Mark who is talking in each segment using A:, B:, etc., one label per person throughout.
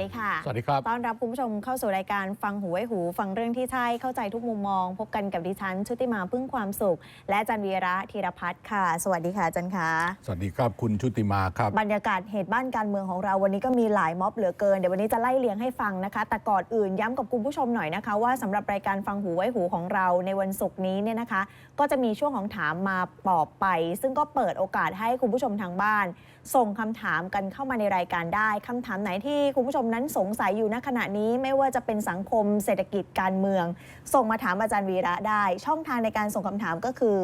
A: สวัสดีค่ะ
B: สวัสดีครับ
A: ต้อนรับคุณผู้ชมเข้าสู่รายการฟังหูไว้หู ฟังเรื่องที่ใช่เข้าใจทุกมุมมอง พบกันกับดิฉัน ชุติมาพึ่งความสุข และอาจันวีระธีรพัฒน์ค่ะ สวัสดีค่ะอาจันคะ
B: สวัสดีครับคุณชุติมาครับ
A: บรรยากาศเหตุบ้านการเมืองของเราวันนี้ก็มีหลายม็อบเหลือเกินเดี๋ยววันนี้จะไล่เลียงให้ฟังนะคะ แต่ก่อนอื่นย้ำกับคุณผู้ชมหน่อยนะคะ ว่าสำหรับรายการฟังหูไว้หูของเราในวันศุกร์นี้เนี่ยนะคะ ก็จะมีช่วงของถามมาปอบไป ซึ่งก็เปิดโอกาสให้คุณผู้ชมทางบ้านส่งคำถามกันเข้ามาในรายการได้คำถามไหนที่คุณผู้ชมนั้นสงสัยอยู่ณขณะนี้ไม่ว่าจะเป็นสังคมเศรษฐกิจการเมือง ส่งมาถามอาจารย์วีระได้ ช่องทางในการส่งคำถามก็คือ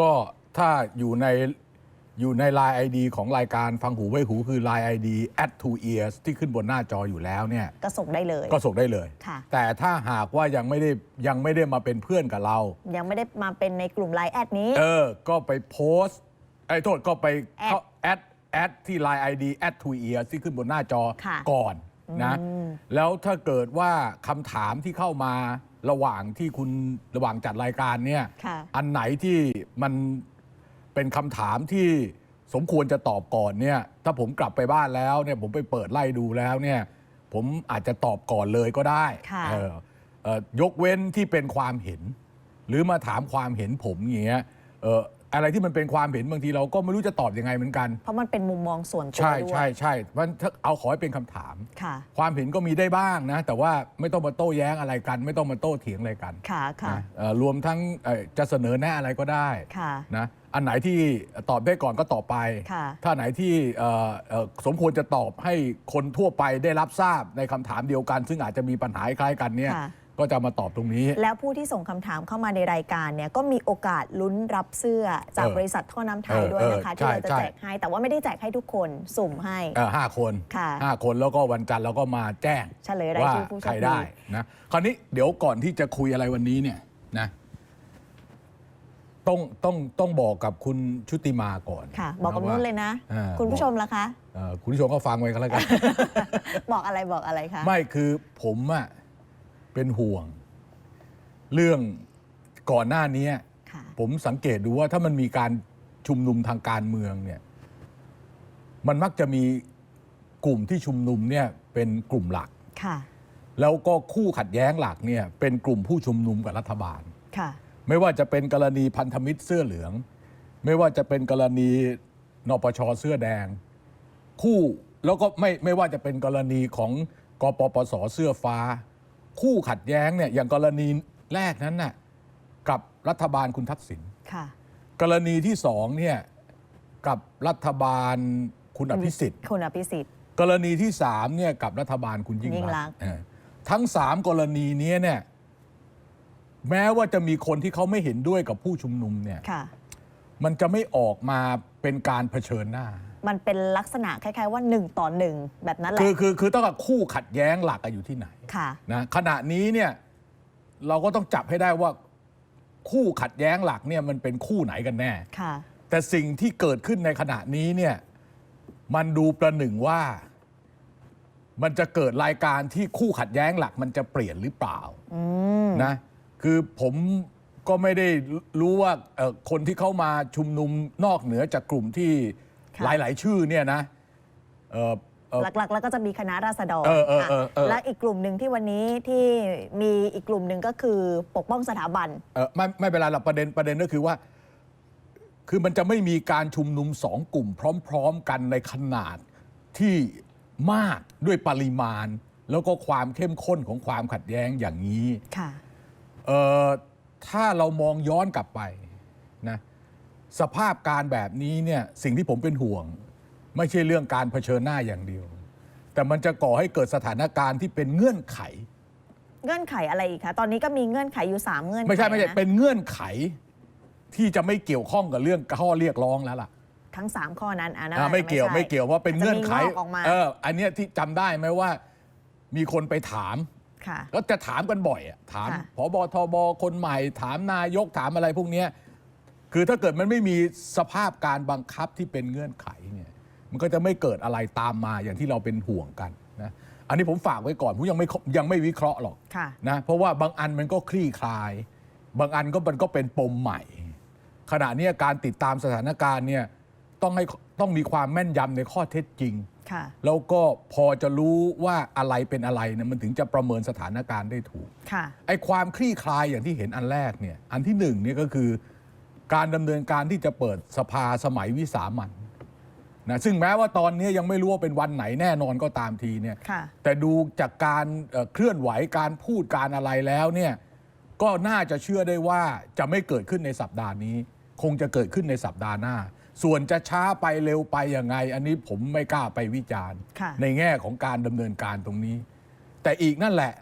B: ก็ถ้าอยู่ในอยู่ใน Line ID ของรายการฟังหูไว้หูคือ Line ID at two ears ที่ขึ้นบนหน้าจออยู่แล้วเนี่ย
A: ก็ส่งได้เลย
B: ก็ส่งได้เลย
A: ค่ะ
B: แต่ถ้าหากว่ายังไม่ได้ยังไม่ได้มาเป็นเพื่อนกับเรา
A: ยังไม่ได้มาเป็นในกลุ่มไลน์แอดนี้
B: เออ ก็ไปโพสต์ ไอ้ยโทษก็ไป
A: แอด
B: เข้าแอดแอดที่ Line ID at two ears ที่ขึ้นบนหน้าจอ
A: ค่ะ
B: ก่อนนะ
A: อืม
B: แล้วถ้าเกิดว่าคำถามที่เข้ามาระหว่างที่คุณระหว่างจัดรายการเนี่ย
A: ค่ะ
B: อันไหนที่มันเป็นคำถามที่สมควรจะตอบก่อนเนี่ย ถ้าผมกลับไปบ้านแล้วเนี่ยผมไปเปิดไล่ดูแล้วเนี่ย ผมอาจจะตอบก่อนเลยก็ได้
A: ค่ะ
B: เออเอ่อยกเว้นที่เป็นความเห็น หรือมาถามความเห็นผมอย่างเงี้ยเออ อะไรที่มันเป็นความเห็นบางทีเราก็ไม่รู้จะตอบยังไงเหมือนกัน
A: เพราะมันเป็นมุมมองส่วนตัว
B: ใช่
A: ด้วย
B: ใช่ใช่มันถ้าเอาขอให้เป็นคำถาม
A: ค่ะ
B: ความเห็นก็มีได้บ้างนะ แต่ว่าไม่ต้องมาโต้แย้งอะไรกัน ไม่ต้องมาโต้เถียงอะไรกัน
A: ค่ะ ค่ะ
B: นะเอ่อรวมทั้งเอ่อจะเสนอแนะอะไรก็ได้
A: ค่ะ
B: นะอันไหนที่ตอบได้ก่อนก็ตอบไป
A: ค่ะ
B: ถ้าไหนที่เอ่อเอ่อสมควรจะตอบให้คนทั่วไปได้รับทราบในคำถามเดียวกัน ซึ่งอาจจะมีปัญหาคล้ายกันเนี่ย
A: ค่ะ
B: ก็จะมาตอบตรงนี้
A: แล้วผู้ที่ส่งคำถามเข้ามาในรายการเนี่ยก็มีโอกาสลุ้นรับเสื้อจาก
B: เออบ
A: ริษัทท่อน้ำไทย
B: เออ
A: ด้วยนะคะ
B: เออ
A: ที่เราจะ
B: ใช่
A: แจกให้ แต่ว่าไม่ได้แจกให้ทุกคนสุ่มให้
B: เอ่อห้าคน
A: ค่ะ
B: ห้าคนแล้วก็วันจันทร์เราก็มาแจ้ง
A: เฉลยราย
B: ว่า
A: ชื่อผู้โช
B: ใคร
A: คดี
B: ได้นะคราวนี้เดี๋ยวก่อนที่จะคุยอะไรวันนี้เนี่ยนะต้องต้องต้องบอกกับคุณชุติมาก่อน
A: ค่ะ บอกกับ
B: ว่า
A: นุ่นเลยนะ
B: อ่า
A: คุณผู้ชมล่ะคะ
B: เอ่อคุณผู้ชมก็ฟังไว้กันแล้วกัน
A: บอกอะไรบอกอะไรคะ
B: ไม่คือผมอะ เป็นห่วง เรื่องก่อนหน้านี้
A: ค่ะ
B: ผมสังเกตดูว่าถ้ามันมีการชุมนุมทางการเมืองเนี่ยมันมักจะมีกลุ่มที่ชุมนุมเนี่ยเป็นกลุ่มหลัก
A: ค่ะ
B: แล้วก็คู่ขัดแย้งหลักเนี่ยเป็นกลุ่มผู้ชุมนุมกับรัฐบาล
A: ค่ะ
B: ไม่ว่าจะเป็นกรณีพันธมิตรเสื้อเหลือง ไม่ว่าจะเป็นกรณีนปชเสื้อแดง คู่แล้วก็ไม่ไม่ว่าจะเป็นกรณีของกปปสเสื้อฟ้า คู่ขัดแย้งเนี่ยอย่างกรณีแรกนั้นน่ะกับรัฐบาลคุณทักษิณ
A: ค่ะ
B: กรณีที่สองเนี่ยกับรัฐบาลคุณอภิสิทธิ์
A: คุณอภิสิทธิ์
B: กรณีที่สามเนี่ยกับรัฐบาลคุณยิ่ง
A: ยิ่งรั
B: รั
A: ก
B: ก
A: ษณ์
B: ษณ์ เออทั้งสามกรณีเนี้ยเนี่ยแม้ว่าจะมีคนที่เขาไม่เห็นด้วยกับผู้ชุมนุมเนี่ย
A: ค่ะ
B: มันจะไม่ออกมาเป็นการเผชิญหน้า
A: มันเป็นลักษณะคล้ายๆว่าหนึ่งต่อหนึ่งแบบนั้นแหละ
B: คือคือคือต้องกับคู่ขัดแย้งหลักอะอยู่ที่ไหน
A: ค่ะ
B: นะขณะนี้เนี่ยเราก็ต้องจับให้ได้ว่าคู่ขัดแย้งหลักเนี่ยมันเป็นคู่ไหนกันแน่
A: ค่ะ
B: แต่สิ่งที่เกิดขึ้นในขณะนี้เนี่ยมันดูประหนึ่งว่า มันจะเกิดรายการที่คู่ขัดแย้งหลัก มันจะเปลี่ยนหรือเปล่า
A: อืม
B: นะคือผมก็ไม่ได้รู้ว่าเอ่อคนที่เข้ามาชุมนุมนอกเหนือจากกลุ่มที่
A: ค่ะ
B: หลาย ๆ ชื่อเนี่ยนะเอ่อเอ่อ
A: หลักๆ แล้วก็จะมีคณะราษฎร
B: เออเออ
A: ค่ะ
B: เออเออ
A: และอีกกลุ่มหนึ่งที่วันนี้ที่มีอีกกลุ่มหนึ่งก็คือปกป้องสถาบัน
B: เออไม่ไม่เป็นไรหรอกประเด็นประเด็นก็คือว่า คือมันจะไม่มีการชุมนุมสองกลุ่ม พร้อม ๆ กันในขนาดที่มากด้วยปริมาณ แล้วก็ความเข้มข้นของความขัดแย้งอย่างนี้
A: ค่ะ
B: เอ่อถ้าเรามองย้อนกลับไปนะ สภาพการแบบนี้เนี่ยสิ่งที่ผมเป็นห่วง ไม่ใช่เรื่องการเผชิญหน้าอย่างเดียว แต่มันจะก่อให้เกิดสถานการณ์ที่เป็นเงื่อนไข
A: เงื่อนไขอะไรอีกคะตอนนี้ก็มีเงื่อนไขอยู่ 3 เงื่อนไข
B: ไม่ใช่ไม่ใช่
A: นะ
B: เป็นเงื่อนไขที่จะไม่เกี่ยวข้องกับเรื่องข้อเรียกร้องแล้วล่ะ
A: ทั้ง 3 ข้อนั้นอะนะ
B: อ่าไม่เกี่ยว
A: ใช่
B: ไม่เกี่ยวว่าเป็นเงื่อนไขา
A: จจะมีงอกออกมา
B: เออ อันเนี้ยที่จำได้ไหมว่ามีคนไปถาม
A: ค่ะ
B: แล้วจะถามกันบ่อยอะถาม
A: ค่ะ
B: ผบทบคนใหม่ ถามนายกถามอะไรพวกเนี้ย คือถ้าเกิดมันไม่มีสภาพการบังคับที่เป็นเงื่อนไขเนี่ยมันก็จะไม่เกิดอะไรตามมาอย่างที่เราเป็นห่วงกันนะอันนี้ผมฝากไว้ก่อนผมยังไม่ยังไม่วิเคราะห์หรอก
A: ค่ะ
B: นะเพราะว่าบางอันมันก็คลี่คลาย บางอันก็มันก็เป็นปมใหม่ ขณะเนี้ยการติดตามสถานการณ์เนี่ยต้องให้ต้องมีความแม่นยำในข้อเท็จจริง
A: ค่ะ
B: แล้วก็พอจะรู้ว่าอะไรเป็นอะไรเนี่ยมันถึงจะประเมินสถานการณ์ได้ถูก
A: ค่ะ
B: ไอ้ความคลี่คลายอย่างที่เห็นอันแรกเนี่ยอันที่หนึ่งเนี่ยก็คือ การดำเนินการที่จะเปิดสภาสมัยวิสามันนะซึ่งแม้ว่าตอนนี้ยังไม่รู้ว่าเป็นวันไหนแน่นอนก็ตามทีเนี่ย
A: ค่ะ
B: แต่ดูจากการเอ่อเคลื่อนไหวการพูดการอะไรแล้วเนี่ยก็น่าจะเชื่อได้ว่าจะไม่เกิดขึ้นในสัปดาห์นี้ คงจะเกิดขึ้นในสัปดาห์หน้า ส่วนจะช้าไปเร็วไปยังไง อันนี้ผมไม่กล้าไปวิจารณ์
A: ค่ะ
B: ในแง่ของการดำเนินการตรงนี้ แต่อีกนั่นแหละ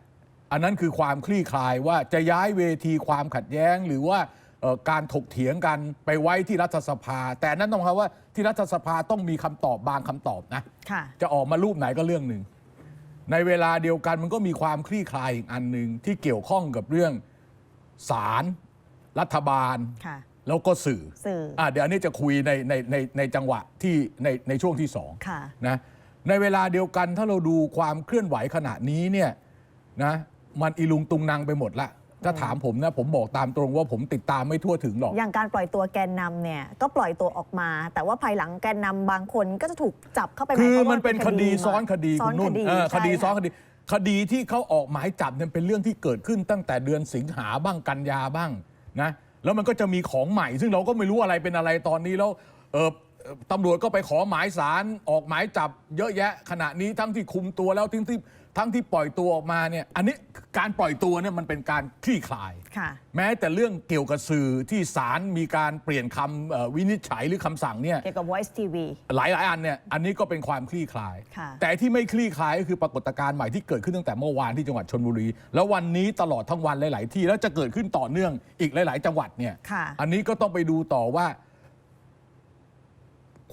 B: อันนั้นคือความคลี่คลายว่าจะย้ายเวทีความขัดแย้ง หรือว่าเอ่อ การถกเถียงกันไปไว้ที่รัฐสภา แต่นั่นต้องคำว่าที่รัฐสภาต้องมีคำตอบบางคำตอบนะ
A: ค่ะ
B: จะออกมารูปไหนก็เรื่องหนึ่ง ในเวลาเดียวกันมันก็มีความคลี่คลายอีกอันหนึ่งที่เกี่ยวข้องกับเรื่องศาลรัฐบาล
A: ค่ะ
B: แล้วก็สื่อ
A: สื่อ
B: อะเดี๋ยวอันนี้จะคุยในในในในจังหวะที่ในในช่วงที่สอง
A: ค่ะ
B: นะในเวลาเดียวกันถ้าเราดูความเคลื่อนไหวขณะนี้เนี่ยนะมันอีลุงตุงนางไปหมดละ ถ้าถามผมนะผมบอกตามตรงว่าผมติดตามไม่ทั่วถึงหรอก
A: อย่างการปล่อยตัวแกนนำเนี่ยก็ปล่อยตัวออกมา แต่ว่าภายหลังแกนนำบางคนก็จะถูกจับเข้าไป
B: คือ
A: หายความว่า
B: มันเป็นคดีซ้อนคดี
A: ซ้อ
B: คุ
A: น
B: ณนุ่
A: คนดี
B: เออค
A: ใช่
B: ดีซ้อน
A: ค่ะ
B: คดี คดีที่เขาออกหมายจับเนี่ยเป็นเรื่องที่เกิดขึ้นตั้งแต่เดือนสิงหาบ้างกันยาบ้างนะแล้วมันก็จะมีของใหม่ ซึ่งเราก็ไม่รู้อะไรเป็นอะไรตอนนี้แล้วเออเอ่อตำรวจก็ไปขอหมายสารออกหมายจับ เยอะแยะขณะนี้ทั้งที่คุมตัวแล้วทั้งที่ ทั้งที่ปล่อยตัวออกมาเนี่ยอันนี้การปล่อยตัวเนี่ยมันเป็นการคลี่คลาย
A: ค่ะ
B: แม้แต่เรื่องเกี่ยวกับสื่อที่ศาลมีการเปลี่ยนคำเอ่อวินิจฉัยหรือคำสั่งเนี่ย
A: เกี่ยวกับ Voice TV
B: หลายหลายอันเนี่ยอันนี้ก็เป็นความคลี่คลาย
A: ค่ะ
B: แต่ที่ไม่คลี่คลายก็คือปรากฏการณ์ใหม่ที่เกิดขึ้นตั้งแต่เมื่อวานที่จังหวัดชนบุรี แล้ววันนี้ตลอดทั้งวันหลาย ๆ ที่แล้วจะเกิดขึ้นต่อเนื่องอีกหลาย ๆ จังหวัดเนี่ย
A: ค่ะ
B: อันนี้ก็ต้องไปดูต่อว่า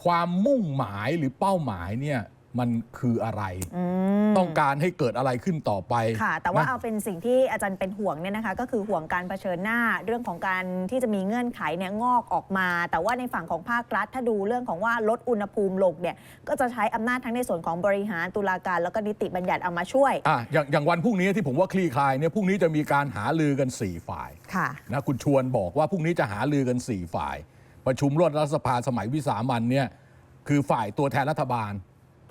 B: ความมุ่งหมายหรือเป้าหมายเนี่ย มันคืออะไร
A: อืม
B: ต้องการให้เกิดอะไรขึ้นต่อไป
A: ค่ะ แต่ว่า
B: นะ
A: เอาเป็นสิ่งที่อาจารย์เป็นห่วงเนี่ยนะคะ ก็คือห่วงการเผชิญหน้าเรื่องของการที่จะมีเงื่อนไขเนี่ยงอกออกมา แต่ว่าในฝั่งของภาครัฐ ถ้าดูเรื่องของว่าลดอุณหภูมิลงเนี่ยก็จะใช้อำนาจทั้งในส่วนของบริหารตุลาการแล้วก็นิติบัญญัติเอามาช่วย
B: อะอย่างอย่างวันพรุ่งนี้ที่ผมว่าคลี่คลายเนี่ยพรุ่งนี้จะมีการหาลือกัน 4 ฝ่าย
A: ค่ะ
B: นะคุณชวนบอกว่าพรุ่งนี้จะหาลือกัน 4 ฝ่าย ประชุมร่วมรัฐสภาสมัยวิสามันเนี่ยคือฝ่ายตัวแทนรัฐบาล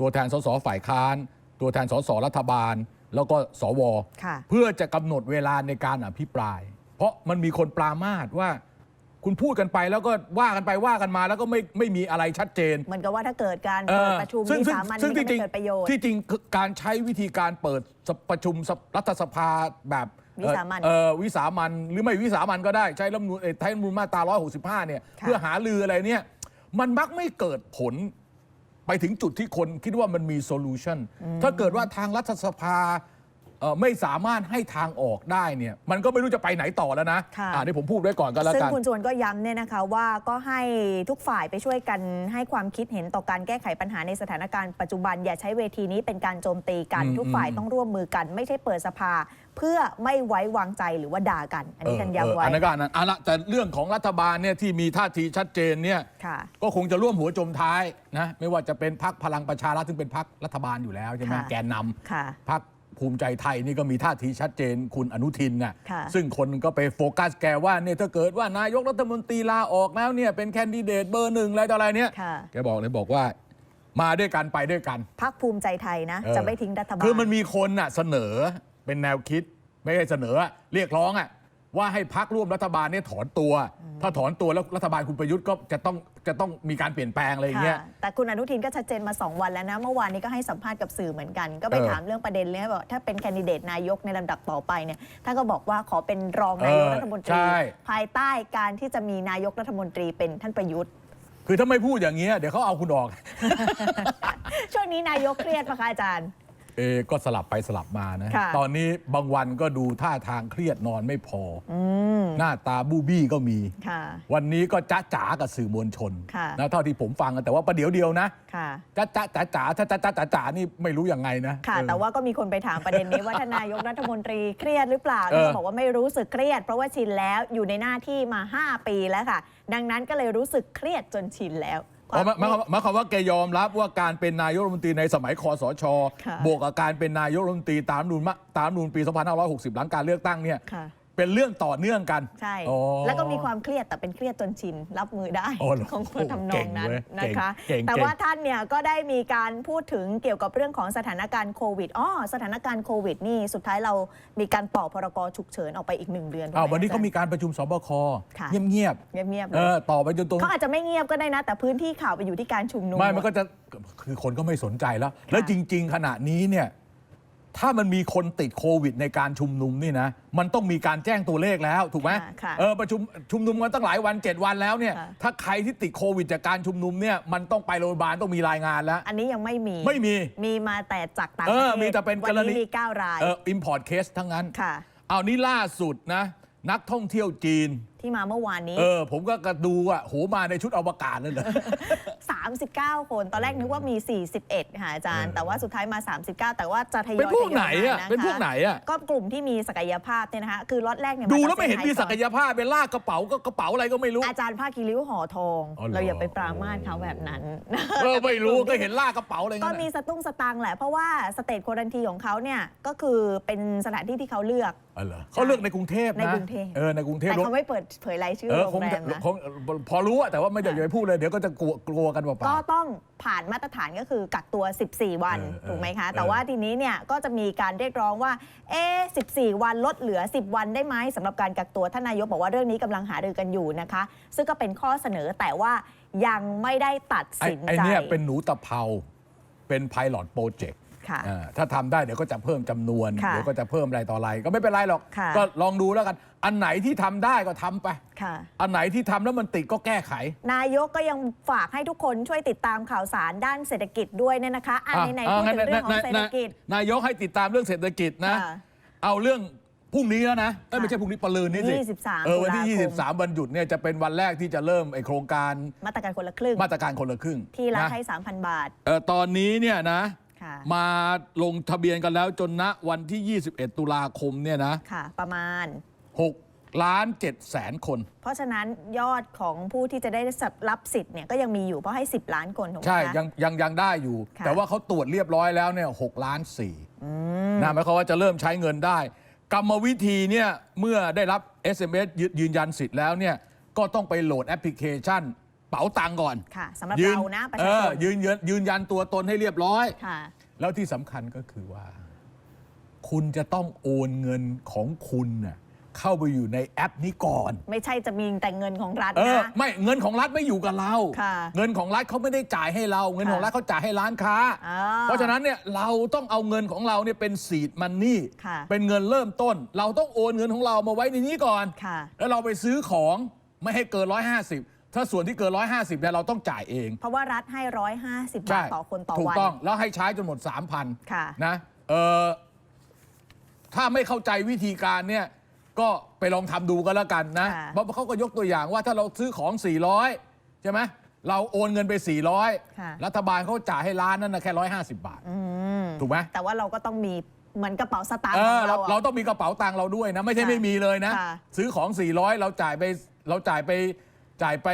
B: ตัวแทนสสฝ่ายค้าน ตัวแทนสสรัฐบาล แล้วก็สว
A: ค่ะ
B: เพื่อจะกำหนดเวลาในการอภิปราย เพราะมันมีคนปรามาสว่า คุณพูดกันไปแล้วก็ว่ากันไปว่ากันมาแล้วก็ไม่ไม่มีอะไรชัดเจน
A: เหมือนกับว่าถ้าเกิดการ
B: เอ
A: เปิด
B: อ
A: ประชุม
B: ซึ่ง
A: วิ
B: ซึ่ง
A: สามัน
B: ซึ่ง
A: นี่
B: ที่จริง
A: ก็ไม่เกิดประโยชน์
B: ที่จริงคือการใช้วิธีการเปิดประชุมรัฐสภาแบบ
A: วิสามัญ
B: เอ่อวิสามันหรือไม่วิสามันก็ได้ใช้รัฐธรรมนูลเอ่อใช้รัฐธรรมนูลมาตรา 165 เนี่ย
A: ค่ะ
B: เพื่อหาลืออะไรเนี่ย มันมักไม่เกิดผล ไปถึงจุดที่คนคิดว่ามันมีโซลูชันถ้าเกิดว่าทางรัฐสภาเอ่อ ไม่สามารถให้ทางออกได้เนี่ยมันก็ไม่รู้จะไปไหนต่อแล้วนะ
A: ค่ะ
B: อ่านี่ผมพูดไว้ก่อนก็แล้ว
A: ซึ่ง
B: กัน
A: คุณชวนก็ย้ำเนี่ยนะคะว่าก็ให้ทุกฝ่ายไปช่วยกันให้ความคิดเห็นต่อการแก้ไขปัญหาในสถานการณ์ปัจจุบัน อย่าใช้เวทีนี้เป็นการโจมตีกัน
B: อืม
A: ทุกฝ่ายต้องร่วมมือกัน ไม่ใช่เปิดสภา เพื่อไม่ไว้วางใจหรือว่าด่ากัน อันนี้ท่านย้ำไว้
B: เอออันนั้นก็อันนั้นเอาละแต่เรื่องของรัฐบาลเนี่ยที่มีท่าทีชัดเจนเนี่ย
A: ค่ะ
B: ก็คงจะร่วมหัวจมท้ายนะไม่ว่าจะเป็นพักพลังประชารัฐซึ่งเป็นพักรัฐบาลอยู่แล้วใช่ไหม
A: ค่ะ
B: แกนนำ
A: ค่ะ
B: พัก ภูมิใจไทยนี่ก็มีท่าทีชัดเจนคุณอนุทินน่ะ
A: ค่ะ
B: ซึ่งคนก็ไปโฟกัสแกว่าเนี่ยถ้าเกิดว่านายกรัฐมนตรีลาออกแล้วเนี่ยเป็นแคนดิเดตเบอร์หนึ่งอะไรต่ออะไรเนี่ย
A: ค่ะ
B: แกบอกเลยบอกว่ามาด้วยกันไปด้วยกัน
A: พักภูมิใจไทยนะ
B: เออ
A: จะไม่ทิ้งรัฐบาล
B: คือมันมีคนน่ะเสนอเป็นแนวคิดไม่ใช่เสนออะเรียกร้องอะ ว่าให้พักร่วมรัฐบาลเนี่ยถอนตัว ถ้าถอนตัวแล้วรัฐบาลคุณประยุทธ์ก็จะต้องจะต้องมีการเปลี่ยนแปลงอะไรอย่างเงี้ย
A: ค่ะแต่คุณอนุทินก็ชัดเจนมา 2 วันแล้วนะ เมื่อวานนี้ก็ให้สัมภาษณ์กับสื่อเหมือนกัน ก็ไป
B: เออ
A: ถามเรื่องประเด็นเลยบอกถ้าเป็นแคนดิเดตนายกในลำดับต่อไปเนี่ยท่านก็บอกว่าขอเป็นรองนายก
B: เออ
A: รัฐมนตรี
B: ใช่
A: ภายใต้การที่จะมีนายกรัฐมนตรีเป็นท่านประยุทธ์
B: คือถ้าไม่พูดอย่างเงี้ยเดี๋ยวเขาเอาคุณออก
A: ช่วงนี้นายกเครียดปะคะอาจารย์
B: เอก็สลับไปสลับมานะ
A: ค่ะ
B: ตอนนี้บางวันก็ดูท่าทางเครียดนอนไม่พออ
A: อืม
B: หน้าตาบูบี้ก็มี
A: ค่ะ
B: วันนี้ก็จ้าจ๋ากับสื่อมวลชน
A: ค่ะ
B: นะเท่าที่ผมฟังกันแต่ว่าประเดี๋ยวเดียวนะ
A: ค่ะ
B: จ้าจ๋าจ๋าจ๋าถ้าจ้าจ๋าจ๋าจ๋านี่ไม่รู้ยังไงนะ
A: ค่ะ
B: เออ
A: แต่ว่าก็มีคนไปถามประเด็นนี้ว่าท่านนายกรัฐมนตรีเครียดหรือเปล่า
B: เออ
A: ท่านก็บอกว่าไม่รู้สึกเครียด เพราะว่าชินแล้วอยู่ในหน้าที่มา 5 ปีแล้วค่ะ ดังนั้นก็เลยรู้สึกเครียดจนชินแล้ว
B: อ๋อหมายหมายความหมายความว่าแกยอมรับว่าการเป็นนายกรัฐมนตรีในสมัยคอสช
A: ค่ะ
B: บวกกับการเป็นนายกรัฐมนตรีตามรัฐธรรมนูนมะตามรัฐธรรมนูนปี 2560 หลังการเลือกตั้งเนี่ย
A: ค่ะ
B: เป็นเรื่องต่อเนื่องกัน
A: ใช่
B: อ๋อ
A: แล้วก็มีความเครียดแต่เป็นเครียดจนชิน รับมือได้
B: โอ้โห
A: ของคนทำนองนั้น
B: เก่งเว้ย
A: นะคะ
B: เก่งเก่ง
A: แต่ว่าท่านเนี่ยก็ได้มีการพูดถึงเกี่ยวกับเรื่องของสถานการณ์โควิดอ๋อสถานการณ์โควิดนี่สุดท้ายเรามีการต่อพรกฉุกเฉินออกไปอีกหนึ่งเดือนถูกไหม
B: อ้าววันนี้เขา
A: อจรย์
B: มีการประชุมสบค
A: ค่ะ
B: เงียบ
A: เงียบๆ
B: ๆ
A: เล
B: เอยอต่อไปจนตรง
A: เขาอาจจะไม่เงียบก็ได้นะ แต่พื้นที่ข่าวไปอยู่ที่การชุมนุม
B: ไม่ มันก็จะ คือคนก็ไม่สนใจแล้ว แล้วจริง ๆ ขณะนี้เนี่ย ถ้ามันมีคนติดโควิดในการชุมนุมนี่นะ มันต้องมีการแจ้งตัวเลขแล้วถูกไหม
A: ค่ะค่ะ
B: เออประชุมชุมนุมกันตั้งหลายวัน 7 วันแล้วเนี่ย
A: ค่ะ
B: ถ้าใครที่ติดโควิดจากการชุมนุมเนี่ยมันต้องไปโรงพยาบาลต้องมีรายงานแล้ว
A: อันนี้ยังไม่มี
B: ไม่มี
A: มีมาแต่จากต่าง
B: เอ
A: ประ
B: อ
A: เทศ
B: มีแต่เป็น
A: วั
B: กรณี
A: นี้มี 9 ราย
B: เออ import case ทั้งนั้น
A: ค่ะ
B: เอานี่ล่าสุดนะ นักท่องเที่ยวจีน
A: ที่มาเมื่อวานนี้
B: เออ ผมก็กระดูอะโหมาในชุดอวกาศเลยเหรอ
A: 39 คน ตอนแรกนึกว่ามี 41 ค่ะอาจารย์
B: เออ
A: แต่ว่าสุดท้ายมา 39 แต่ว่าจะทยอย
B: เป็นพวกไหน
A: ทยย
B: อะ
A: มา
B: เป็นพวกไหนอะ
A: ก็กลุ่มที่มีศักยภาพเนี่ยนะคะ คือล็อตแรกเนี่ย
B: ดูา
A: จาก
B: แล้วไม่เห็นมีศักยภาพเป็นลากกระเป๋าก็กระเป๋าอะไรก็ไม่รู้
A: อาจารย์ภาคคีริ้วห่อทอง
B: อ๋อเหรอ
A: เราอย่าไปปรามาสเขาแบบนั้น
B: เออไม่รู้ก็เห็นลากกระเป๋าอะไร
A: ก็
B: งั้น
A: มี
B: น่ะ
A: สตุ้งสตังค์แหละ เพราะว่าสเตทโควรันทีของเขาเนี่ยก็คือเป็นสถานที่ที่เขาเลือก
B: อ๋อเหรอเขาเลือกในกรุงเทพนะ
A: ในกรุงเทพ
B: เออในกรุงเทพ
A: แต่เขาไม่เปิดเผยรายชื่อ
B: เออ
A: โร
B: คง
A: งแร
B: จะ
A: มนะ
B: คงพอรู้อะแต่ว่าไม่อยากจะไปพูดเลยเดี๋ยวก็จะกลัวกลัวกันเปล่า
A: ก็ต้องผ่านมาตรฐานก็คือกักตัว 14 วัน
B: เออเออ
A: ถูกไหมคะ
B: เออ
A: แต่ว่าทีนี้เนี่ยก็จะมีการเรียกร้องว่า เอ๊ะ14 วันลดเหลือ 10 วันได้ไหมสำหรับการกักตัว ท่านนายกบอกว่าเรื่องนี้กำลังหารือกันอยู่นะคะ ซึ่งก็เป็นข้อเสนอแต่ว่ายังไม่ได้ตัด
B: ไอ้
A: สิน
B: ไอ้
A: ใจ
B: เนี่ยเป็นหนูตะเภาเป็นไพลอตโปรเจกต์
A: ค่ะ
B: ถ้าทำได้เดี๋ยวก็จะเพิ่มจำนวน
A: ค่ะ
B: เดี๋ยวก็จะเพิ่มอะไรต่ออะไร ก็ไม่เป็นไรหรอก
A: ค่ะ
B: ก็ลองดูแล้วกัน อันไหนที่ทำได้ก็ทำไป
A: ค่ะ
B: อันไหนที่ทำแล้วมันติดก็แก้ไข
A: นายกก็ยังฝากให้ทุกคนช่วยติดตามข่าวสารด้านเศรษฐกิจด้วยเนี่ยนะคะอะไหนๆพูดถึงเรื่องของเศรษฐกิจ
B: นายกให้ติดตามเรื่องเศรษฐกิจนะ
A: ค่ะ
B: เอาเรื่องพรุ่งนี้แล้วนะเอ้ย
A: ค่ะ
B: ไม่ใช่พรุ่งนี้ปลืนนี้สิ
A: 23
B: เออวันที่
A: ตุลาคม
B: 23 วันหยุดเนี่ยจะเป็นวันแรกที่จะเริ่มไอโครงการ
A: มาตรการคนละครึ่ง
B: มาตรการคนละครึ่ง
A: ที่รัฐ
B: นะ
A: ให้ 3,000 บาท
B: เออตอนนี้เนี่ยนะ
A: ค่ะ
B: มาลงทะเบียนกันแล้วจนณวันที่ 21 ตุลาคมเนี่ยนะ
A: ค่ะ ประมาณ
B: 6 ล้าน7แสนคน
A: เพราะฉะนั้นยอดของผู้ที่จะได้รับสิทธิ์เนี่ยก็ยังมีอยู่เพราะให้ 10 ล้านคนถูกไหม
B: ใช่
A: คะ
B: ยังยังยังได้อยู่
A: ค่ะ
B: แต่ว่าเขาตรวจเรียบร้อยแล้วเนี่ย6ล้าน4นะหมายความว่าจะเริ่มใช้เงินได้ กรรมวิธีเนี่ยเมื่อได้รับ SMS ยืยืนยันสิทธิ์แล้วเนี่ยก็ต้องไปโหลดแอปพลิเคชัน เป๋าตังค์ก่อน
A: ค่ะสำหรับ
B: ยื
A: เรานะประ
B: เอ
A: ชาช
B: อนยืนยันยืนยันตัวตนให้เรียบร้อย
A: ค่ะ
B: แล้วที่สำคัญก็คือว่า คุณจะต้องโอนเงินของคุณน่ะเข้าไปอยู่ในแอปนี้ก่อน
A: ไม่ใช่จะมีแต่เงินของรัฐ
B: เออ
A: นะ
B: ไม่เงินของรัฐไม่อยู่กับเรา
A: ค่ะ
B: เงินของรัฐเขาไม่ได้จ่ายให้เรา เงินของรัฐเขาจ่ายให้ร้านค้า
A: อ่า
B: เพราะฉะนั้นเนี่ยเราต้องเอาเงินของเราเนี่ยเป็นสีดมันนี่
A: ค่ะ
B: เป็นเงินเริ่มต้น เราต้องโอนเงินของเรามาไว้ในนี้ก่อน
A: ค่ะ
B: แล้วเราไปซื้อของไม่ให้เกิน150 ถ้าส่วนที่เกิน 150เนี่ยเราต้องจ่ายเอง
A: เพราะว่ารัฐให้ 150 บา
B: ใช่
A: ทต่อคนต่อ
B: ถูก
A: วัน
B: ต้อง แล้วให้ใช้จนหมด 3,000
A: ค่ะ
B: นะเออถ้าไม่เข้าใจวิธีการเนี่ยก็ไปลองทำดูกันแล้วกันนะ
A: ค่ะ
B: เพราะเขาก็ยกตัวอย่างว่าถ้าเราซื้อของ 400 ใช่ไหมเราโอนเงินไป
A: ค่ะ
B: 400 รัฐบาลเขาจ่ายให้ร้านนั่นนะแค่ 150 บาท
A: อืม
B: ถูกไหม
A: แต่ว่าเราก็ต้องมีเหมือนกระเป๋าสตางค์
B: เอ
A: ขอ
B: องเรา
A: เราอะ
B: เราต้องมีกระเป๋าตังค์เราด้วยนะ ไม่ใช่
A: ค่ะ
B: ไม่มีเลยนะ
A: ค่ะ
B: ซื้อของ 400 เราจ่ายไปเราจ่ายไป จ่ายไป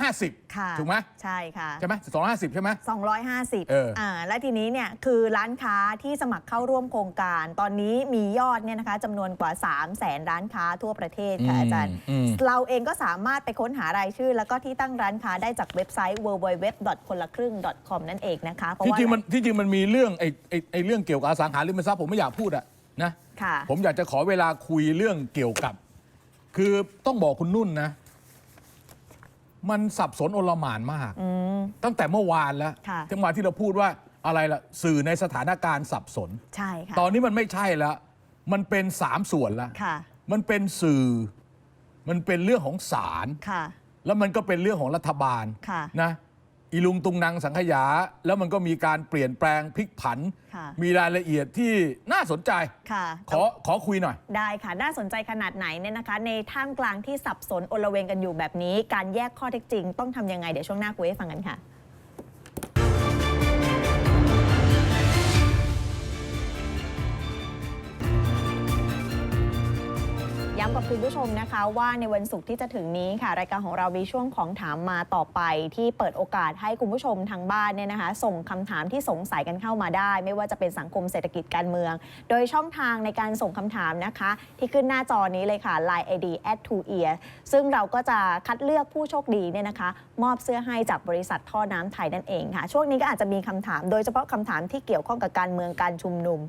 B: 250
A: ค่ะ
B: ถูกไหม
A: ใช่ค่ะ
B: ใช่ไหม250 ใช่ไหม
A: 250
B: เอออ่่า
A: และทีนี้เนี่ยคือร้านค้าที่สมัครเข้าร่วมโครงการ ตอนนี้มียอดเนี่ยนะคะจำนวนกว่า 3 0 0แสนร้านค้าทั่วประเทศค่ะ
B: อืม
A: อาจารย์
B: อืม
A: เราเองก็สามารถไปค้นหารายชื่อ แล้วก็ที่ตั้งร้านค้าได้จากเว็บไซต์ www. คนละครึ่ง .com นั่นเองนะคะเพราะ
B: ที่
A: ว่า
B: จริงมันที่จริงมันมีเรื่องไอ้ไอ้ไอ้เรื่องเกี่ยวกับอสังหาริมทรัพย์ผมไม่อยากพูดอะนะ
A: ค่ะ
B: ผมอยากจะขอเวลาคุยเรื่องเกี่ยวกับ คือต้องบอกคุณนุ่นนะ มันสับสนโอลหมานมาก
A: อืม
B: ตั้งแต่เมื่อวานแล้ว
A: ค่ะ
B: ที่มาที่เราพูดว่าอะไรล่ะ สื่อในสถานการณ์สับสน
A: ใช่ค่ะ
B: ตอนนี้มันไม่ใช่แล้ว มันเป็นสามส่วนแล้ว
A: ค่ะ
B: มันเป็นสื่อ มันเป็นเรื่องของศาล
A: ค่ะ
B: แล้วมันก็เป็นเรื่องของรัฐบาล
A: ค่ะ
B: นะ อีลุงตุงนางสังขยา แล้วมันก็มีการเปลี่ยนแปลงพลิกผัน
A: ค่ะ
B: มีรายละเอียดที่น่าสนใจ
A: ค่ะ
B: ขอขอคุยหน่อย
A: ได้ค่ะ น่าสนใจขนาดไหนเนี่ยนะคะ ในท่ามกลางที่สับสนโอลเวงกันอยู่แบบนี้ การแยกข้อเท็จจริง ต้องทำยังไง เดี๋ยวช่วงหน้าคุยให้ฟังกันค่ะ ย้ำกับคุณผู้ชมนะคะว่าในวันศุกร์ที่จะถึงนี้ค่ะ รายการของเรามีช่วงของถามมาต่อไป ที่เปิดโอกาสให้คุณผู้ชมทางบ้านเนี่ยนะคะ ส่งคำถามที่สงสัยกันเข้ามาได้ ไม่ว่าจะเป็นสังคมเศรษฐกิจการเมือง โดยช่องทางในการส่งคำถามนะคะ ที่ขึ้นหน้าจอนี้เลยค่ะ Line ID at 2 ear ซึ่งเราก็จะคัดเลือกผู้โชคดีเนี่ยนะคะ มอบเสื้อให้จากบริษัทท่อน้ำไทยนั่นเองค่ะ ช่วงนี้ก็อาจจะมีคำถาม โดยเฉพาะคำถามที่เกี่ยวข้องกับการเมืองการชุมนุม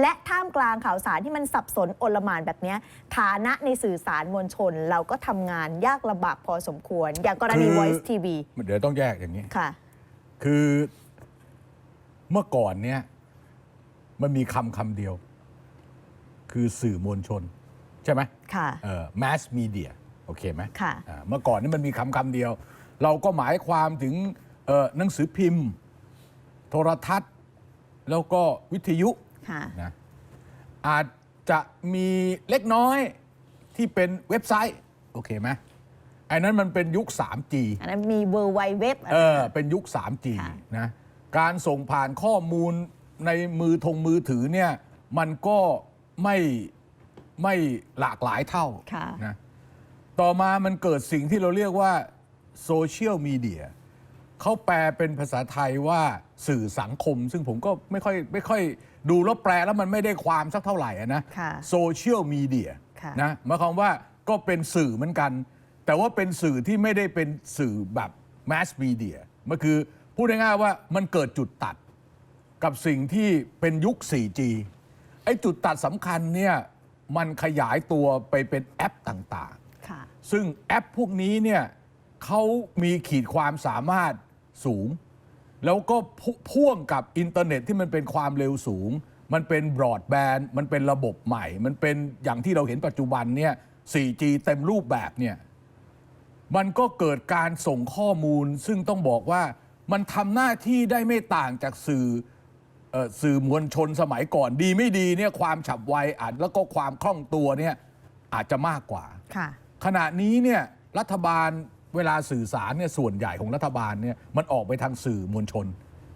A: และท่ามกลางข่าวสารที่มันสับสนโอลหมานแบบเนี้ยฐานะในสื่อสารมวลชน เราก็ทำงานยากลำบากพอสมควร อย่างกรณี
B: คือ
A: Voice TV
B: เดี๋ยวต้องแยกอย่างนี้
A: ค่ะ
B: คือเมื่อก่อนเนี่ยมันมีคำคำเดียว คือสื่อมวลชน ใช่ไหม
A: ค่ะ
B: เอ่อ mass media โอเคไหม
A: ค่ะ
B: อ่าเมื่อก่อนนี่มันมีคำคำเดียว เราก็หมายความถึงเอ่อหนังสือพิมพ์ โทรทัศน์ แล้วก็วิทยุ
A: ค่ะ
B: นะอาจจะมีเล็กน้อย ที่เป็นเว็บไซต์ โอเคไหมไอ้นั้นมันเป็นยุค 3G
A: อันนั้นมี World Wide Web
B: เออเป็นยุค 3G
A: ค่ะ
B: นะการส่งผ่านข้อมูลในมือทงมือถือเนี่ยมันก็ไม่ไม่หลากหลายเท่า
A: ค่ะ
B: นะต่อมามันเกิดสิ่งที่เราเรียกว่าโซเชียลมีเดียเขาแปลเป็นภาษาไทยว่าสื่อสังคม ซึ่งผมก็ไม่ค่อยไม่ค่อยดูแล้วแปลแล้วมันไม่ได้ความสักเท่าไหร่อะนะ
A: ค่ะ
B: โซเชียลมีเดีย
A: ค่ะ
B: นะหมายความว่าก็เป็นสื่อเหมือนกัน แต่ว่าเป็นสื่อที่ไม่ได้เป็นสื่อแบบแมสมีเดียมันคือพูดง่ายๆว่ามันเกิดจุดตัดกับสิ่งที่เป็นยุค 4G ไอ้จุดตัดสำคัญเนี่ยมันขยายตัวไปเป็นแอปต่างๆ
A: ค่ะ
B: ซึ่งแอปพวกนี้เนี่ยเขามีขีดความสามารถสูง แล้วก็พพ่วงกับอินเทอร์เน็ตที่มันเป็นความเร็วสูง มันเป็นบรอดแบนด์มันเป็นระบบใหม่ มันเป็นอย่างที่เราเห็นปัจจุบันเนี่ย 4G เต็มรูปแบบเนี่ยมันก็เกิดการส่งข้อมูล ซึ่งต้องบอกว่ามันทำหน้าที่ได้ไม่ต่างจากสื่อเอ่อสื่อมวลชนสมัยก่อนดีไม่ดีเนี่ยความฉับไวอาจแล้วก็ความคล่องตัวเนี่ยอาจจะมากกว่า
A: ค่ะ
B: ขณะนี้เนี่ยรัฐบาลเวลาสื่อสารเนี่ยส่วนใหญ่ของรัฐบาลเนี่ยมันออกไปทางสื่อมวลชน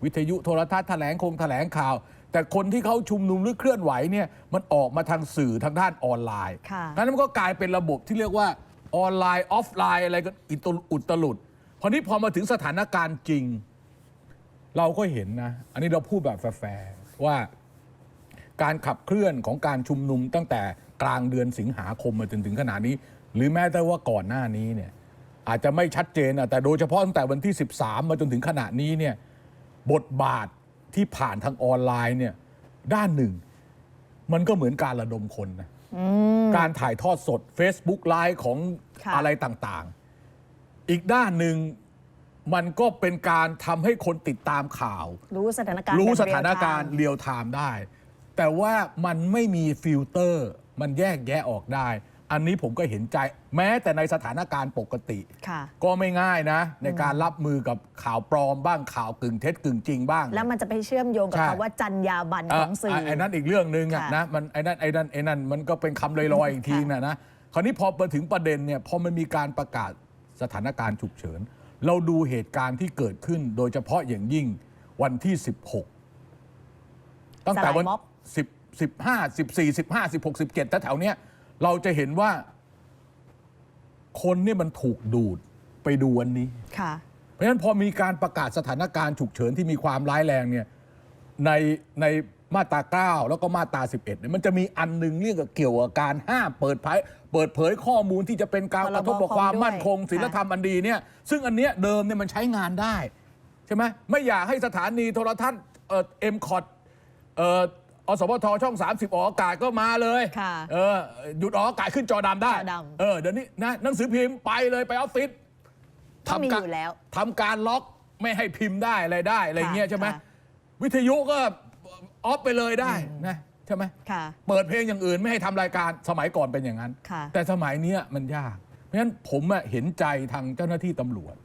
B: วิทยุโทรทัศน์แถลงคงแถลงข่าว แต่คนที่เขาชุมนุมหรือเคลื่อนไหวเนี่ยมันออกมาทางสื่อทางด้านออนไลน์
A: ค่ะ
B: นั้นมันก็กลายเป็นระบบที่เรียกว่าออนไลน์ออฟไลน์อะไรก็อิตอุตลุดพอนี้พอมาถึงสถานการณ์จริง เราก็เห็นนะ อันนี้เราพูดแบบแฟร์ๆว่าการขับเคลื่อนของการชุมนุมตั้งแต่กลางเดือนสิงหาคมมาจนถึงขณะนี้ หรือแม้แต่ว่าก่อนหน้านี้เนี่ยอาจจะไม่ชัดเจนอะแต่โดยเฉพาะตั้งแต่วันที่ 13 มาจนถึงขณะนี้เนี่ยบทบาท ที่ผ่านทางออนไลน์เนี่ยด้านหนึ่ง มันก็เหมือนการระดมคนนะการถ่ายทอดสด Facebook ไลฟ์ของ
A: ค่ะ
B: อะไรต่างๆ อีกด้านหนึ่งมันก็เป็นการทำให้คนติดตามข่าว
A: รู้สถานการณ์
B: รู้
A: แบบ
B: สถานการณ์
A: เรียลไทม์
B: เรียลไทม์ได้ แต่ว่ามันไม่มีฟิลเตอร์ มันแยกแยะออกได้ อันนี้ผมก็เห็นใจแม้แต่ในสถานการณ์ปกติ
A: ค่ะ
B: ก็ไม่ง่ายนะ ในการรับมือกับข่าวปลอมบ้างข่าวกึ่งเท็จกึ่งจริงบ้าง
A: แล้วมันจะไปเชื่อมโยงกับ
B: ใช่
A: คำว่าจรรยาบรรณ
B: เอ่
A: ข
B: อ
A: องสื่อ
B: ไอ้นั่นอีกเรื่องหนึ่งอะ
A: ค่ะ
B: นะมันไอ้นั่นไอ้นั่นไอ้นั่นมันก็เป็นคำลอยๆอีกทีนะนะคราวนี้พอมาถึงประเด็นเนี่ยพอมันมีการประกาศสถานการณ์ฉุกเฉิน เราดูเหตุการณ์ที่เกิดขึ้น โดยเฉพาะอย่างยิ่งวันที่ 16 ตั้งแต่วัน
A: สลายม็อบ
B: 10 15 14 15 16 17แถวๆเนี้ย เราจะเห็นว่า คนเนี่ยมันถูกดูดไปดูวันนี้
A: ค่ะ
B: เพราะฉะนั้นพอมีการประกาศสถานการณ์ฉุกเฉินที่มีความร้ายแรงเนี่ยในในมาตรา 9 แล้วก็มาตรา 11เนี่ยมันจะมีอันหนึงเรื่องเกี่ยวกับการห้ามเปิดเผยเปิดเผยข้อมูลที่จะเป็นการ
A: พ
B: ก
A: รบ
B: ระทบกับความ
A: คอมด้วย
B: มั่นคงศีลธรรมอันดีเนี่ยซึ่งอันเนี้ยเดิมเนี่ยมันใช้งานได้ ใช่ไหมไม่อยากให้สถานีโทรทัศน์เอ็มคอดเอ่ออสพทช่อง 30ออกอากาศก็มาเลย
A: ค่ะ
B: เออหยุดออกอากาศขึ้นจอดำได้
A: จอดำ
B: เออเดี๋ยวนี้นะหนังสือพิมพ์ไปเลยไปออฟฟิศ
A: ก็มี
B: ทำกา
A: อยู่แล้ว
B: ทำการล็อกไม่ให้พิมพ์ได้อะไรได้อะไรเงี้ย
A: ค่ะ
B: ใช่ไหม
A: ค่ะ
B: วิทยุก็ออฟไปเลยได้นะใช่ไหม
A: ค่ะ
B: เปิดเพลงอย่างอื่นไม่ให้ทำรายการสมัยก่อนเป็นอย่างนั้น
A: ค่ะ
B: แต่สมัยเนี้ยมันยาก เพราะฉะนั้นผมอะเห็นใจทางเจ้าหน้าที่ตำรวจ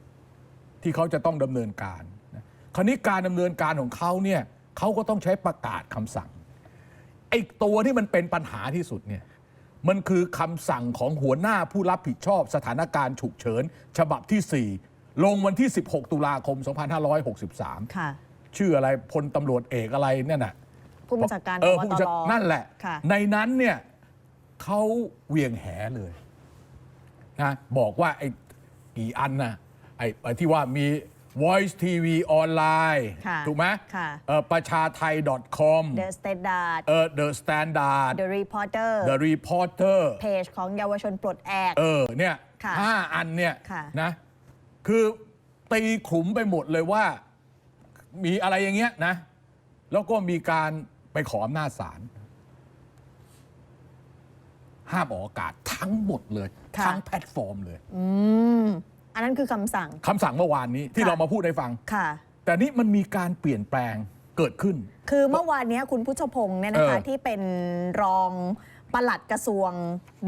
B: ที่เขาจะต้องดำเนินการนะคราวนี้การดำเนินการของเขาเนี่ยเขาก็ต้องใช้ประกาศคำสั่ง ไอ้ตัวที่มันเป็นปัญหาที่สุดเนี่ยมันคือคำสั่งของหัวหน้าผู้รับผิดชอบสถานการณ์ฉุกเฉิน ฉบับที่ 4 ลงวันที่ 16 ตุลาคม 2563
A: ค่ะ
B: ชื่ออะไรพลตำรวจเอกอะไรเนี่ยน่ะ
A: ผู้บัญชาการ
B: เออ
A: พบ
B: ผู้
A: ต
B: บัญชารนั่นแหละ
A: ค่ะ
B: ในนั้นเนี่ยเขาเหวียงแหเลยนะบอกว่าไอ้กี่อันนะไอ้ไอ้ที่ว่ามี Voice TV ออนไลน์
A: ค่ะ
B: ถูกไหม
A: ค่ะ
B: เออประชาไทย .com
A: The Standard
B: เออ The Standard
A: The Reporter
B: The Reporter
A: เพจของเยาวชนปลดแอก
B: เออเนี่ย
A: ค่ะ
B: ห้าอันเนี่ย
A: ค่ะ
B: นะคือตีขลุมไปหมดเลยว่า มีอะไรอย่างเงี้ยนะ แล้วก็มีการไปขออำนาจศาลห้ามออกอากาศทั้งหมดเลย
A: ค่ะ
B: ทั้งแพลตฟอร์มเลย
A: อืมอั นนั้นคือคำสั่ง
B: คำสั่งเมื่อวานนี้ที่
A: ค่ะ
B: เรามาพูดให้ฟัง
A: ค่ะ
B: แต่นี่มันมีการเปลี่ยนแปลงเกิดขึ้น
A: คือเมื่อวานเนี้ยคุณพุทธพงศ์เนี่ยนะคะ
B: เออ
A: ที่เป็นรองปลัดกระทรวง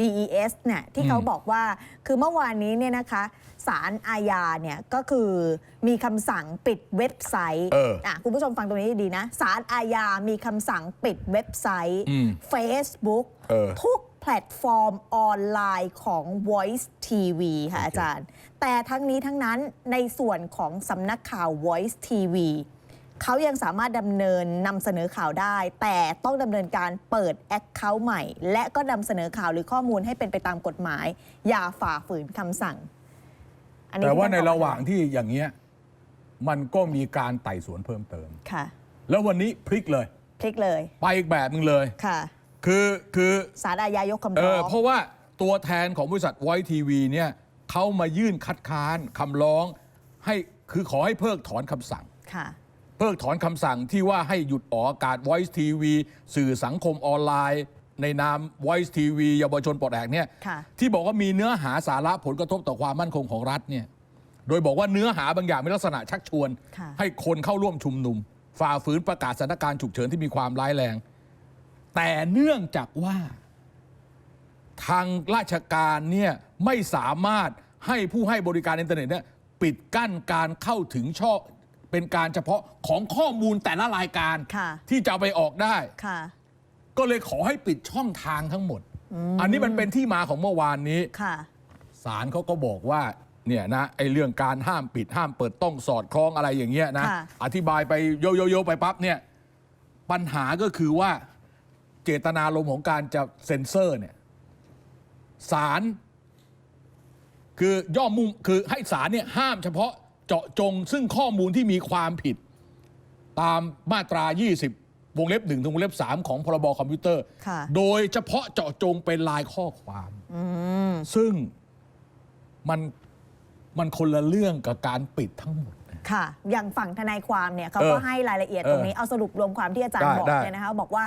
A: DES เนี่ยที่เขา
B: อืม
A: บอกว่าคือเมื่อวานนี้เนี่ยนะคะศาลอาญาเนี่ยก็คือมีคำสั่งปิดเว็บไซต์
B: เออ
A: อะคุณผู้ชมฟังตรงนี้ดีๆนะศาลอาญามีคำสั่งปิดเว็บไซต์
B: อืม
A: Facebook
B: เออ
A: ทุก แพลตฟอร์มออนไลน์ของ Voice TV ค่ะอาจารย์ แต่ทั้งนี้ทั้งนั้นในส่วนของสำนักข่าว Voice TV เขายังสามารถดำเนินนำเสนอข่าวได้ แต่ต้องดำเนินการเปิดแอคเคาท์ใหม่ และก็นำเสนอข่าวหรือข้อมูลให้เป็นไปตามกฎหมาย อย่าฝ่าฝืนคำสั่ง อันนี้
B: แต่ว่าใน
A: ที่ท่
B: ระหว่างที่อย่างเงี้ยมันก็มีการไต่สวนเพิ่มเติม
A: ค่ะ
B: แล้ววันนี้พลิกเลย
A: พลิกเลย
B: ไปอีกแบบหนึงเลย
A: ค่ะ
B: คือคือ
A: ศาลอาญายกคำ
B: เอ
A: ร้อ
B: อง เพราะว่าตัวแทนของบริษัทไวทีวีเนี่ยเขามายื่นคัดค้านคำร้องให้คือขอให้เพิกถอนคำสั่ง
A: ค่ะ
B: เพิกถอนคำสั่งที่ว่าให้หยุดออกอากาศ Voice TV สื่อสังคมออนไลน์ ในนาม Voice TV เยาวชนปลดแอกเนี่ย
A: ค่ะ
B: ที่บอกว่ามีเนื้อหาสาระผลกระทบต่อความมั่นคงของรัฐเนี่ยโดยบอกว่าเนื้อหาบางอย่างมีลักษณะชักชวน
A: ค่ะ
B: ให้คนเข้าร่วมชุมนุม ฝ่าฝืนประกาศสถานการณ์ฉุกเฉินที่มีความร้ายแรง แต่เนื่องจากว่า ทางราชการเนี่ยไม่สามารถให้ผู้ให้บริการอินเทอร์เน็ตเนี่ยปิดกั้นการเข้าถึงช่องเป็นการเฉพาะของข้อมูลแต่ละรายการ
A: ค่ะ
B: ที่จะเอาไปออกได้
A: ค่ะ
B: ก็เลยขอให้ปิดช่องทางทั้งหมด อันนี้มันเป็นที่มาของเมื่อวานนี้
A: ค่ะ
B: ศาลเขาก็บอกว่าเนี่ยนะไอ้เรื่องการห้ามปิดห้ามเปิดต้องสอดคล้องอะไรอย่างเงี้ยนะ
A: ค่ะ
B: อธิบายไปโยโยโยไปปั๊บเนี่ยปัญหาก็คือว่า เจตนารมณ์ของการจะเซ็นเซอร์เนี่ยศาลคือย่อมมุ่งคือให้ศาลเนี่ยห้ามเฉพาะเจาะจง ซึ่งข้อมูลที่มีความผิด ตามมาตรา 20 วงเล็บ1ถึงวงเล็บ 3 ของพรบคอมพิวเตอร์
A: ค่ะ
B: โดยเฉพาะเจาะจงเป็นลายข้อความ
A: อืม
B: ซึ่งมันมันคนละเรื่องกับการปิดทั้งหมด
A: ค่ะ อย่างฝั่งทนายความเนี่ยเขา
B: เออ
A: ก็ให้รายละเอียดตรงนี้ เอาสรุปรวมความที่อาจารย์
B: ได้
A: บอก
B: ได้
A: เนี่ยนะคะ บอกว่า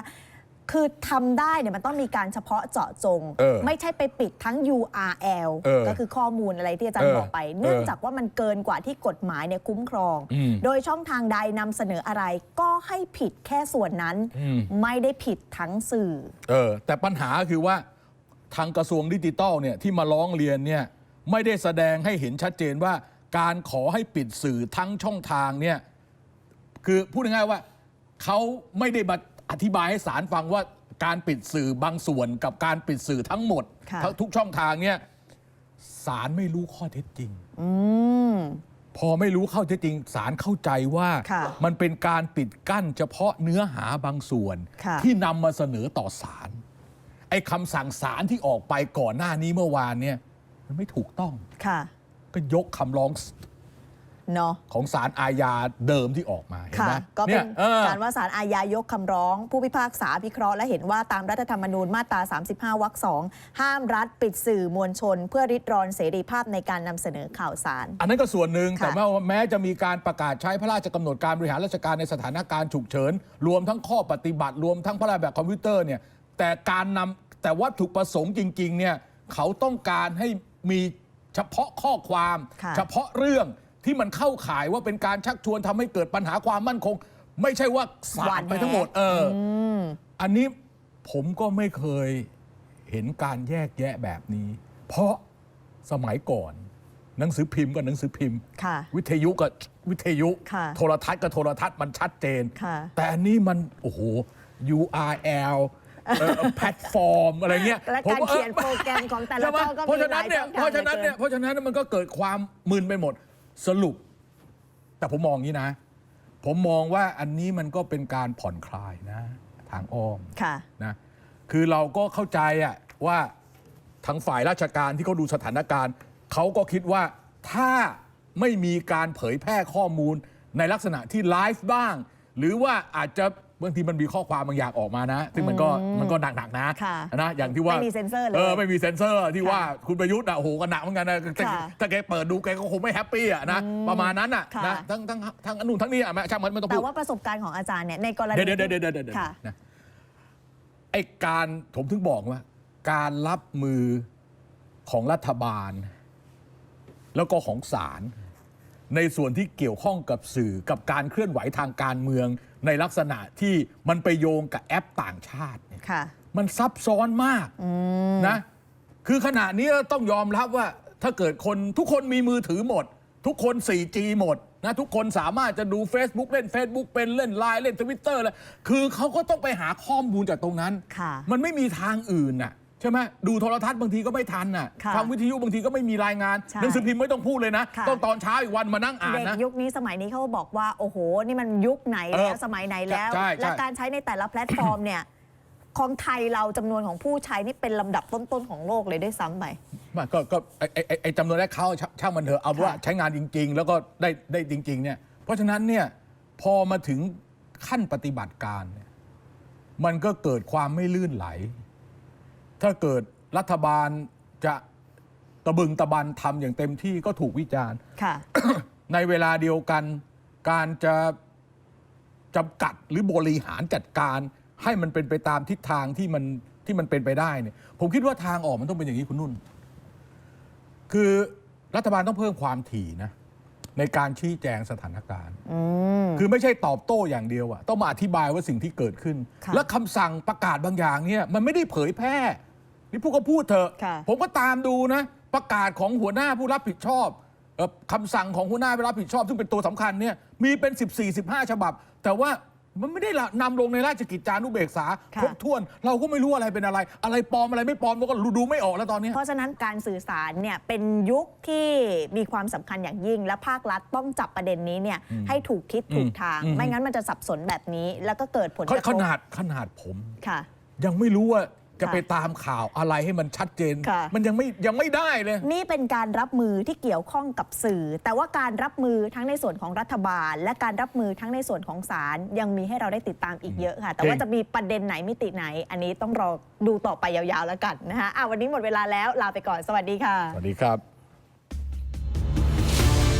A: คือทำได้เนี่ยมันต้องมีการเฉพาะเจาะจง
B: เออ
A: ไม่ใช่ไปปิดทั้ง URL
B: เออ
A: ก็คือข้อมูลอะไรที่อาจารย์
B: เออ
A: บอกไป เนื่อง
B: เออ
A: จากว่ามันเกินกว่าที่กฎหมายเนี่ยคุ้มครอง
B: อืม
A: โดยช่องทางใดนำเสนออะไรก็ให้ผิดแค่ส่วนนั้น
B: อืม
A: ไม่ได้ผิดทั้งสื่อ
B: เออแต่ปัญหาคือว่าทางกระทรวงดิจิทัลเนี่ยที่มาร้องเรียนเนี่ยไม่ได้แสดงให้เห็นชัดเจนว่า การขอให้ปิดสื่อทั้งช่องทางเนี่ยคือพูดง่ายๆว่าเขาไม่ได้มา อธิบายให้ศาลฟังว่าการปิดสื่อบางส่วนกับการปิดสื่อทั้งหมด
A: ค่ะ
B: ทั้งทุกช่องทางเนี่ยศาลไม่รู้ข้อเท็จจริง
A: อืม
B: พอไม่รู้ข้อเท็จจริงศาลเข้าใจว่า
A: ค่ะ
B: มันเป็นการปิดกั้นเฉพาะเนื้อหาบางส่วน
A: ค่ะ
B: ที่นำมาเสนอต่อศาลไอ้คำสั่งศาลที่ออกไปก่อนหน้านี้เมื่อวานเนี่ยมันไม่ถูกต้อง
A: ค่ะ
B: ก็ยกคำร้อง
A: เนาะ
B: ของศาลอาญาเดิมที่ออกมาเห็น
A: ค่ะ
B: ไหม
A: ก็เป็
B: เนี่
A: น
B: ยเออ
A: การว่าสารอาญายกคำร้อง ผู้พิพากษาพิเคราะห์และเห็นว่าตามรัฐธรรมนูญมาตรา 35 วรรคสองห้ามรัฐปิดสื่อมวลชน เพื่อริดรอนเสรีภาพในการนำเสนอข่าวสาร
B: อันนั้นก็ส่วนหนึ่ง
A: ค่ะ
B: แต่ว่าแม้จะมีการประกาศใช้พระราชกำหนดการบริหารราชการในสถานการณ์ฉุกเฉิน รวมทั้งข้อปฏิบัติรวมทั้งพระราชบัญญัติคอมพิวเตอร์เนี่ยแต่การนำแต่วัตถุประสงค์จริงๆเนี่ยเขาต้องการให้มีเฉพาะข้อความ
A: ค่ะ
B: เฉพาะเรื่อง ที่มันเข้าข่ายว่าเป็นการชักชวนทำให้เกิดปัญหาความมั่นคง ไม่ใช่ว่าสาดไปทั้งหมด เอออ
A: ม
B: อันนี้ผมก็ไม่เคยเห็นการแยกแยะแบบนี้ เพราะสมัยก่อน หนังสือพิมพ์ก็หนังสือพิมพ์
A: ค่ะ
B: วิทยุกับวิทยุ
A: ค่ะ
B: โทรทัศน์กับโทรทัศน์มันชัดเจน
A: ค่ะ
B: แต่อันนี้มัน โอ้โห URL เอ่อแพลตฟอร์ม อะไรเงี้ย
A: และ
B: ผม
A: การเขียนโปรแกรมของแต่ละ
B: ใช่ไหม
A: ช่องก็
B: เพราะ
A: มี
B: ฉะ
A: ห
B: นั้
A: ลานย
B: เนี่ย
A: ช่อง
B: เพราะฉะนั้นเนี่ยเพราะฉะนั้นมันก็เกิดความมึนไปหมด สรุป แต่ผมมองอย่างนี้นะ ผมมองว่าอันนี้มันก็เป็นการผ่อนคลายนะ ทางอ้อม
A: ค่ะ
B: นะคือเราก็เข้าใจอะว่าทางฝ่ายราชการที่เขาดูสถานการณ์ เขาก็คิดว่าถ้าไม่มีการเผยแพร่ข้อมูลในลักษณะที่ไลฟ์บ้าง หรือว่าอาจจะ บางทีมันมีข้อความบางอย่างออกมานะ ซึ่งมันก็มันก็หนักๆนะ
A: ค่ะ
B: นะอย่างที่ว่า
A: ไม่มีเซ็นเซอร์เลย
B: เออไม่มีเซ็นเซอร์ที่
A: ค่ะ
B: ว่าคุณประยุทธ์อะโอ้โหก็หนักเหมือนกันนะแต่
A: ค่ะ
B: ถ้าแกเปิดดูแกก็คงไม่แฮปปี้อะนะประมาณนั้นอะ
A: ค่ะ
B: นะทั้งทั้งทั้งอันนู่นทั้งนี้อะแม่ช่างมันไม่ต้อง
A: แต่
B: พูด
A: ว่าประสบการณ์ของอาจารย์เนี่ยในกรณี
B: เดี๋ยวเดี๋ยวเดี๋ยวเดี๋ยวเดี๋ยว
A: ค่ะ
B: นะไอการผมถึงบอกว่า การรับมือของรัฐบาล แล้วก็ของศาลในส่วนที่เกี่ยวข้องกับสื่อกับการเคลื่อนไหวทางการเมือง ในลักษณะที่มันไปโยงกับแอปต่างชาติเนี่ย
A: ค่ะ
B: มันซับซ้อนมากนะ คือขณะนี้ต้องยอมรับว่าถ้าเกิดคนทุกคนมีมือถือหมด ทุกคน 4G หมดนะทุกคนสามารถจะดู Facebook เล่น Facebook เป็นเล่นไลน์เล่นทวิตเตอร์แล้วคือเขาก็ต้องไปหาข้อมูลจากตรงนั้น
A: ค่ะ
B: มันไม่มีทางอื่นน่ะ ใช่ไหมดูโทรทัศน์บางทีก็ไม่ทันน่ะ
A: ค่ะ
B: ฟังวิทยุบางทีก็ไม่มีรายงาน
A: ใช่
B: หนังสือพิมพ์ไม่ต้องพูดเลยนะ
A: ค่ะ
B: ต้องตอนเช้าอีกวันมานั่งอ่าน
A: เด็ก
B: นะ
A: ยุคนี้สมัยนี้เขาก็บอกว่า โอ้โห นี่มันยุคไหน
B: เอ
A: แล้ว
B: อ
A: สมัยไหนแล้ว
B: ใช่ใช่
A: และการใช้ในแต่ละแพลตฟอร์มเนี่ย ของไทยเราจำนวนของผู้ใช้นี่เป็นลำดับต้นๆของโลกเลยด้วยซ้ำไป
B: ไมันก็ก็ไอ้ไอ้ไอ้ไอ้จำนวนแรกเขาช่างช่างมันเถอะเอาว่า
A: ค่ะ
B: ใช้งานจริง ๆ แล้วก็ได้ได้จริง ๆ เนี่ย เพราะฉะนั้นเนี่ยพอมาถึงขั้นปฏิบัติการเนี่ยมันก็เกิดความไม่ลื่นไหล ถ้าเกิดรัฐบาลจะตะบึงตะบันทำอย่างเต็มที่ก็ถูกวิจารณ์
A: ค่ะ
B: ในเวลาเดียวกันการจะจำกัดหรือบริหารจัดการให้มันเป็นไปตามทิศทางที่มันที่มันเป็นไปได้เนี่ยผมคิดว่าทางออกมันต้องเป็นอย่างนี้คุณนุ่น คือรัฐบาลต้องเพิ่มความถี่นะ ในการชี้แจงสถานการณ์
A: อืม
B: คือไม่ใช่ตอบโต้อย่างเดียวอะต้องมาอธิบายว่าสิ่งที่เกิดขึ้น
A: ค่ะ
B: และคำสั่งประกาศบางอย่างเนี่ยมันไม่ได้เผยแพร่ นี่พวกก็พูดเถอะ
A: ค่ะ
B: ผมก็ตามดูนะ ประกาศของหัวหน้าผู้รับผิดชอบเอ่อคำสั่งของหัวหน้าผู้รับผิดชอบ ซึ่งเป็นตัวสำคัญเนี่ยมีเป็น 14 15 ฉบับ แต่ว่า มันไม่ได้ละนำลงในราชกิจจานุเบกษา
A: ค่ะ
B: ครบถ้วน เราก็ไม่รู้อะไรเป็นอะไร อะไรปลอมอะไรไม่ปลอมเราก็ดูไม่ออกแล้วตอนเนี้ย
A: เพราะฉะนั้นการสื่อสารเนี่ยเป็นยุคที่มีความสำคัญอย่างยิ่ง และภาครัฐต้องจับประเด็นนี้เนี่ยให้ถูกทิศถูกทาง
B: อืม
A: ไม่งั้นมันจะสับสนแบบนี้ แล้วก็เกิดผลกระท
B: ข
A: บ
B: นาดขนาดผม
A: ค่ะ
B: ยังไม่รู้ว่า จะ
A: ค่ะ
B: ไปตามข่าวอะไรให้มันชัดเจน
A: ค่ะ
B: มันยังไม่ยังไม่ได้เลย
A: นี่เป็นการรับมือที่เกี่ยวข้องกับสื่อ แต่ว่าการรับมือทั้งในส่วนของรัฐบาล และการรับมือทั้งในส่วนของศาลยังมีให้เราได้ติดตามอีกเยอะค่ะ แต่ว่า
B: จริง
A: จะมีประเด็นไหนมิติไหน อันนี้ต้องรอดูต่อไปยาวๆแล้วกันนะคะอะวันนี้หมดเวลาแล้วลาไปก่อนสวัสดีค่ะ
B: สวัสดีครับ